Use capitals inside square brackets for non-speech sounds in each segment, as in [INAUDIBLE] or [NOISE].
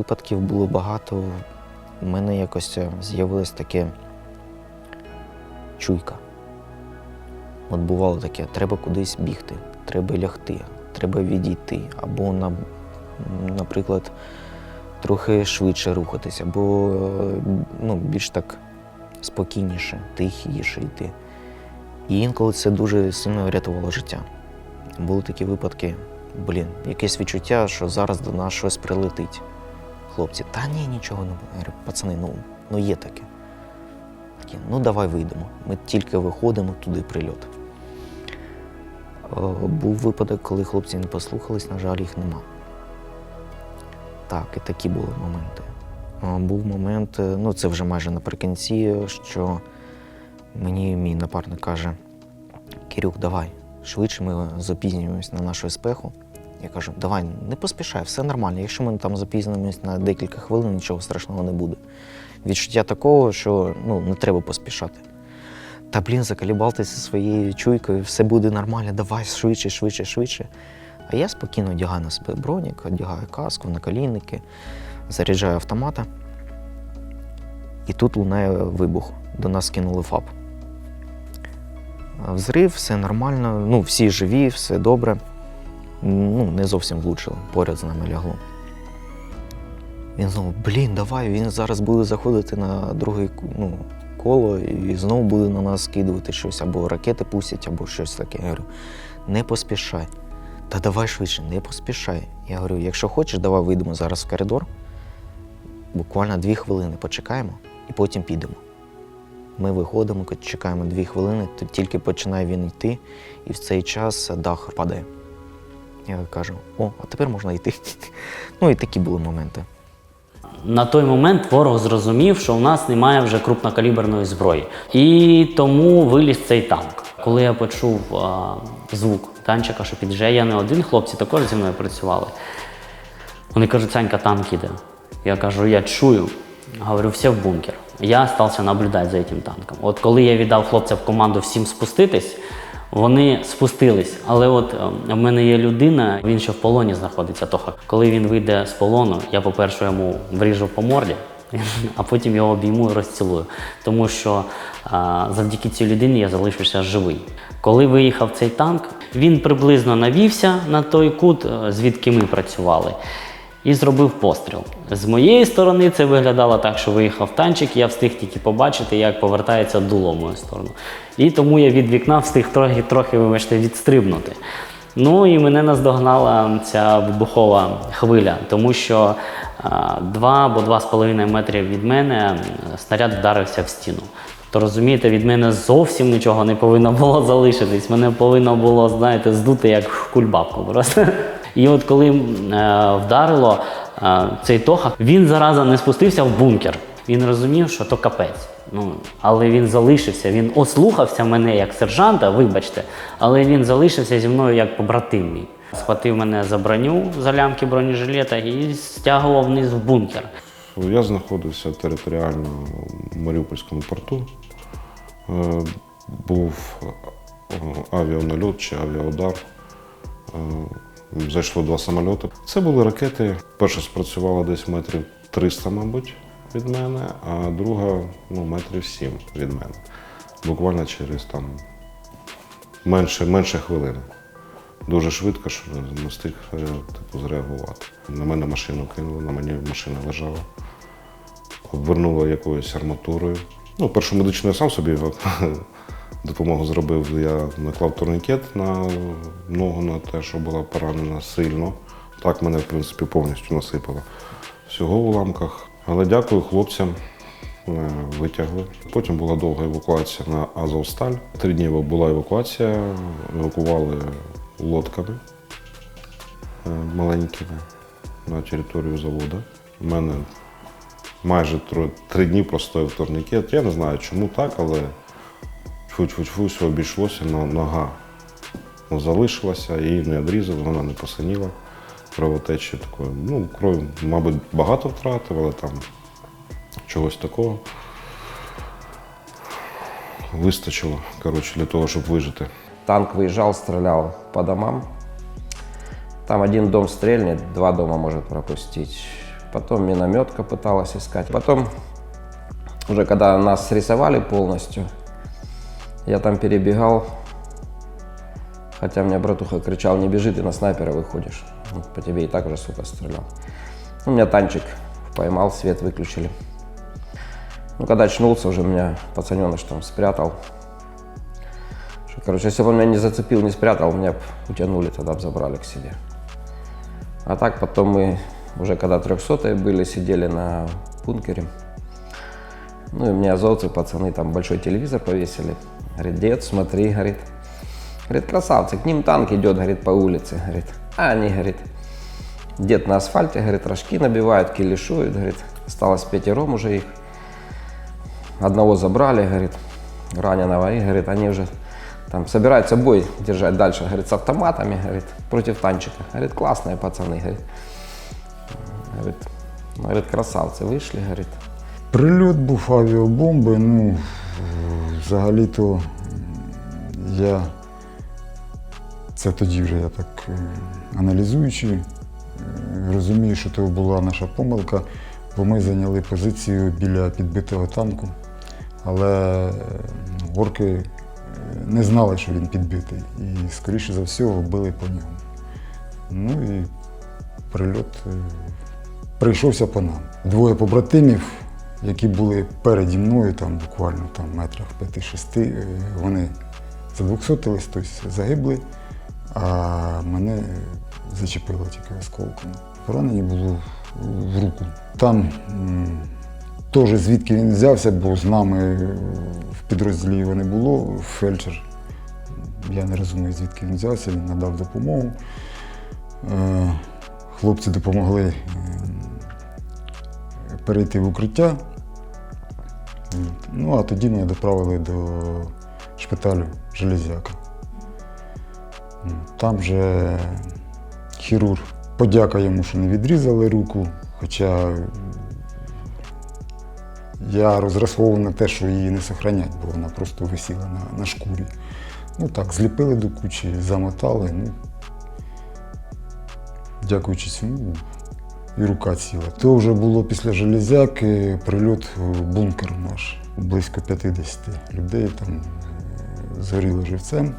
Випадків було багато. У мене якось е, з'явилось таке чуйка. От бувало таке, треба кудись бігти, треба лягти, треба відійти, або, на, наприклад, трохи швидше рухатися, або е, ну, більш так спокійніше, тихіше йти. І інколи це дуже сильно рятувало життя. Були такі випадки, блін, якесь відчуття, що зараз до нас щось прилетить. Хлопці, та ні, нічого не буде. Я говорю, пацани, ну, ну є таке. Такі, ну давай вийдемо. Ми тільки виходимо туди прильот. Е, Був випадок, коли хлопці не послухались, на жаль, їх нема. Так, і такі були моменти. Е, Був момент, е, ну це вже майже наприкінці, що мені мій напарник каже: Кирюх, давай, швидше ми запізнюємось на нашу спеху. Я кажу, давай, не поспішай, все нормально. Якщо ми там запізнимось на декілька хвилин, нічого страшного не буде. Відчуття такого, що ну, не треба поспішати. Та блін, закалібалтеся своєю чуйкою, все буде нормально, давай швидше, швидше, швидше. А я спокійно одягаю на себе бронік, одягаю каску, наколінники, заряджаю автомата. І тут лунає вибух. До нас кинули ФАП. Взрив, все нормально, ну, всі живі, все добре. Ну, не зовсім влучило, поряд з нами лягло. Він знову, блін, давай, він зараз буде заходити на друге ну, коло і знову буде на нас скидувати щось, або ракети пустять, або щось таке. Я говорю, не поспішай. Та давай швидше, не поспішай. Я говорю, якщо хочеш, давай вийдемо зараз в коридор. Буквально дві хвилини почекаємо і потім підемо. Ми виходимо, чекаємо дві хвилини, тут тільки починає він йти, і в цей час дах падає. Я кажу, о, а тепер можна йти. [LAUGHS] Ну і такі були моменти. На той момент ворог зрозумів, що у нас немає вже крупнокаліберної зброї. І тому виліз цей танк. Коли я почув а, звук танчика, що під'їжджає, я не один, хлопці також зі мною працювали. Вони кажуть, Санька, танк іде. Я кажу, я чую. Говорю, всі в бункер. Я стався наблюдати за цим танком. От коли я віддав хлопцям команду всім спуститись, вони спустились. Але от е, в мене є людина, він ще в полоні знаходиться. Тоха. Коли він вийде з полону, я, по-перше, йому вріжу по морді, [LAUGHS] а потім його обійму і розцілую. Тому що а, завдяки цій людині я залишився живий. Коли виїхав цей танк, він приблизно навівся на той кут, е, звідки ми працювали і зробив постріл. З моєї сторони це виглядало так, що виїхав танчик, я встиг тільки побачити, як повертається дуло в мою сторону. І тому я від вікна встиг трохи, трохи вибачте, відстрибнути. Ну і мене наздогнала ця вибухова хвиля, тому що два або два з половиною метрів від мене снаряд вдарився в стіну. То розумієте, від мене зовсім нічого не повинно було залишитись. Мене повинно було, знаєте, здути як кульбабку просто. І от коли е, вдарило е, цей Тоха, він зараза не спустився в бункер. Він розумів, що то капець. Ну, але він залишився, він ослухався мене як сержанта, вибачте, але він залишився зі мною як побратим мій. Схватив мене за броню, за лямки бронежилета і стягував вниз в бункер. Я знаходився в Маріупольському порту. Е, Був е, авіанальот чи авіаудар. Зайшло два самольоти. Це були ракети. Перша спрацювала десь метрів 300, мабуть, від мене, а друга ну, метрів 7 від мене. Буквально через там менше, менше хвилини. Дуже швидко, що не встиг е, типу, зреагувати. На мене машину кинули, на мені машина лежала, обвернула якоюсь арматурою. Ну, першу медичну я сам собі допомогу зробив. Я наклав турнікет на ногу на те, що була поранена сильно. Так мене, в принципі, повністю насипало. Всього в уламках. Але дякую хлопцям, е, витягли. Потім була довга евакуація на Азовсталь. Три дні була евакуація, евакували лодками е, маленькими на територію заводу. У мене майже три дні простояв турнікет. Я не знаю, чому так, але фу-фу-фу, все обійшлося, но нога ну, залишилася, її не відрізали, вона не посиніла. Кровотечі такої. Ну, кров, мабуть, багато втратив, але там чогось такого. Вистачило, коротше, для того, щоб вижити. Танк выезжал, стрелял по домам. Там один дом стрельнет, два дома может пропустить. Потом минометка пыталась искать. Потом, уже когда нас срисовали полностью, я там перебегал. Хотя мне братуха кричал, не бежи, ты на снайпера выходишь. По тебе и так уже, сука, стрелял. У меня танчик поймал, свет выключили. Ну, когда очнулся, уже меня пацаненыш там спрятал. Короче, если бы он меня не зацепил, не спрятал, меня утянули, тогда бы забрали к себе. А так потом мы, уже когда трехсотые были, сидели на бункере. Ну и мне азовцы, пацаны, там большой телевизор повесили. Говорит, дед, смотри, говорит. Говорит, красавцы, к ним танк идет, говорит, по улице. Говорит, а они, говорит, дед на асфальте, говорит, рожки набивают, килишуют, говорит. Осталось пятером уже их. Одного забрали, говорит, раненого, и, говорит, они уже там собираются бой держать дальше, говорит, с автоматами, говорит, против танчика. Говорит, классные пацаны, говорит. Говорит, говорит, красавцы, вышли, говорит. Прильот був авіабомби. Ну, взагалі-то я це тоді вже я так е, аналізуючи, е, розумію, що це була наша помилка, бо ми зайняли позицію біля підбитого танку, але е, орки е, не знали, що він підбитий, і, скоріше за все, били по ньому. Ну і прильот прийшовся по нам. Двоє побратимів, які були переді мною, там буквально там метрах 5-6, е, вони задвухсотились, тобто загибли, а мене е, зачепило тільки осколком. Поранені було в руку. Там теж звідки він взявся, бо з нами е, в підрозділі його не було, фельдшер. Я не розумію, звідки він взявся, він надав допомогу. Хлопці допомогли е, перейти в укриття. Ну, а тоді мене доправили до шпиталю Железяка. Там вже хірург подяка йому, що не відрізали руку, хоча я розраховував на те, що її не сохранять, бо вона просто висіла на, на шкурі. Ну так, зліпили до кучі, замотали. Ну, дякуючи цьому, і рука ціла. То вже було після железяки прильот в бункер наш. Близько 50 людей там е, згоріло живцем,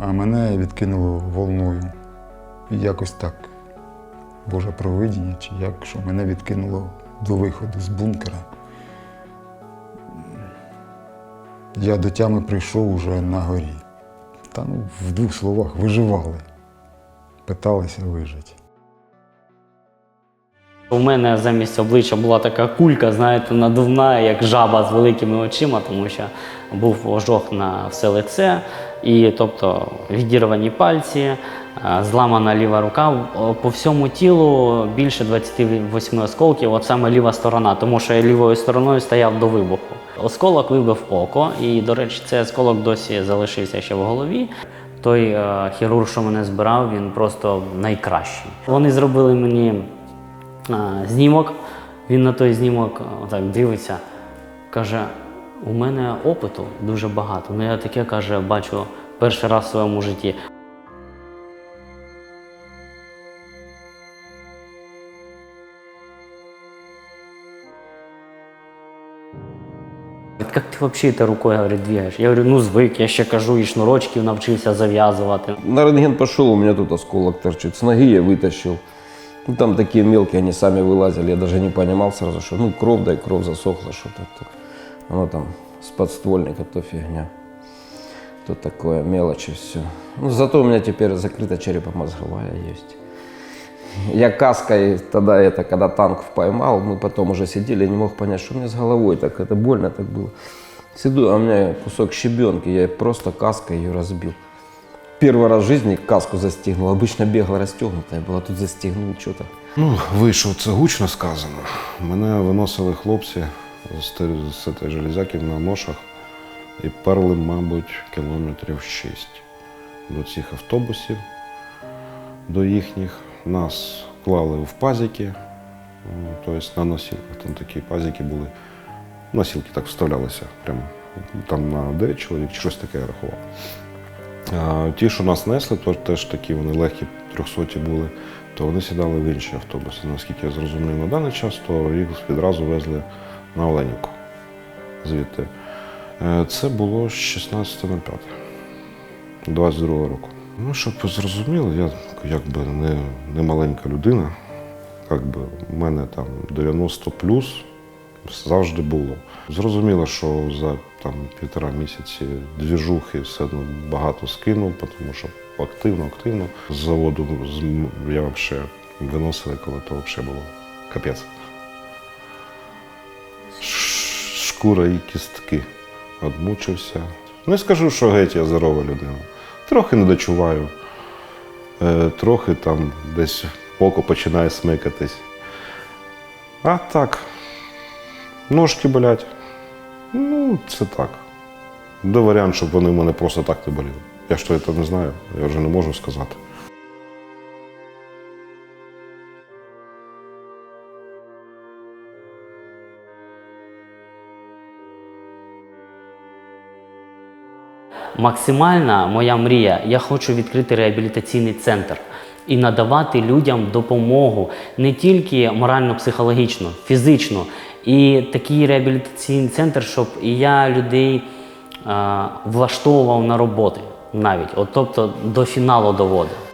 а мене відкинуло волною. Якось так, Боже провидіння, чи як, що мене відкинуло до виходу з бункера. Я до тями прийшов уже на горі. Та ну, в двох словах виживали, питалися вижити. У мене замість обличчя була така кулька, знаєте, надувна, як жаба з великими очима, тому що був ожог на все лице, і тобто відірвані пальці, е, зламана ліва рука. По всьому тілу більше 28 осколків, от саме ліва сторона, тому що я лівою стороною стояв до вибуху. Осколок вибив око, і, до речі, цей осколок досі залишився ще в голові. Той е, хірург, що мене збирав, він просто найкращий. Вони зробили мені знімок. Він на той знімок а, так дивиться, каже: у мене опиту дуже багато. Ну я таке каже, бачу перший раз в своєму житті. Говорит, Как ты вообще этой рукой, говорит, двигаешь? Я говорю, ну звык, я ще кажу, і шнурочків навчився зав'язувати. На рентген пошел, у меня тут осколок торчит. С ноги я вытащил. Ну, там такие мелкие, они сами вылазили. Я даже не понимал сразу, что ну кровь, да и кровь засохла, что-то. Оно там с подствольника, то фигня. То такое, мелочи все. Ну, зато у меня теперь закрыта черепно-мозговая есть. Я каской тогда это, когда танк поймал, мы потом уже сидели, не мог понять, что у меня с головой так, это больно так было. Сиду, а у меня кусок щебенки, я просто каской ее разбил. Первый раз в жизни каску застегнул. Обычно бегала расстегнутая была, тут застегнул что-то. Ну, вийшов це гучно сказано. Мене виносили хлопці з тої- з цієї железяки на ношах і перли, мабуть, кілометрів 6 до цих автобусів, до їхніх. Нас клали в пазики, м, тобто на носілках. Там такі пазики були. Носілки так вставлялися, прямо там на 9 чоловік, чи щось таке я рахував. Ті, що нас несли, то теж такі вони легкі, трьохсоті були, то вони сідали в інші автобуси. Наскільки я зрозумів на даний час, то їх відразу везли на Оленівку звідти. Е, Це було 16.05. 22 року. Ну, щоб ви зрозуміли, я якби не, не маленька людина. Якби в мене там 90 плюс завжди було. Зрозуміло, що за там півтора місяці двіжухи все одно багато скинув, тому що активно, активно. З заводу я взагалі виносили, коли то взагалі було капець. Шкура і кістки. Одмучився. Не скажу, що геть я здорова людина. Трохи не дочуваю. Е, трохи там десь око починає смикатись. А так, ножки болять. Ну, це так. Де варіант, щоб вони в мене просто так не боліли. Я ж то не знаю, я вже не можу сказати. Максимальна моя мрія, я хочу відкрити реабілітаційний центр і надавати людям допомогу не тільки морально-психологічно, фізично. І такий реабілітаційний центр, щоб і я людей а, влаштовував на роботи навіть, от, тобто до фіналу доводив.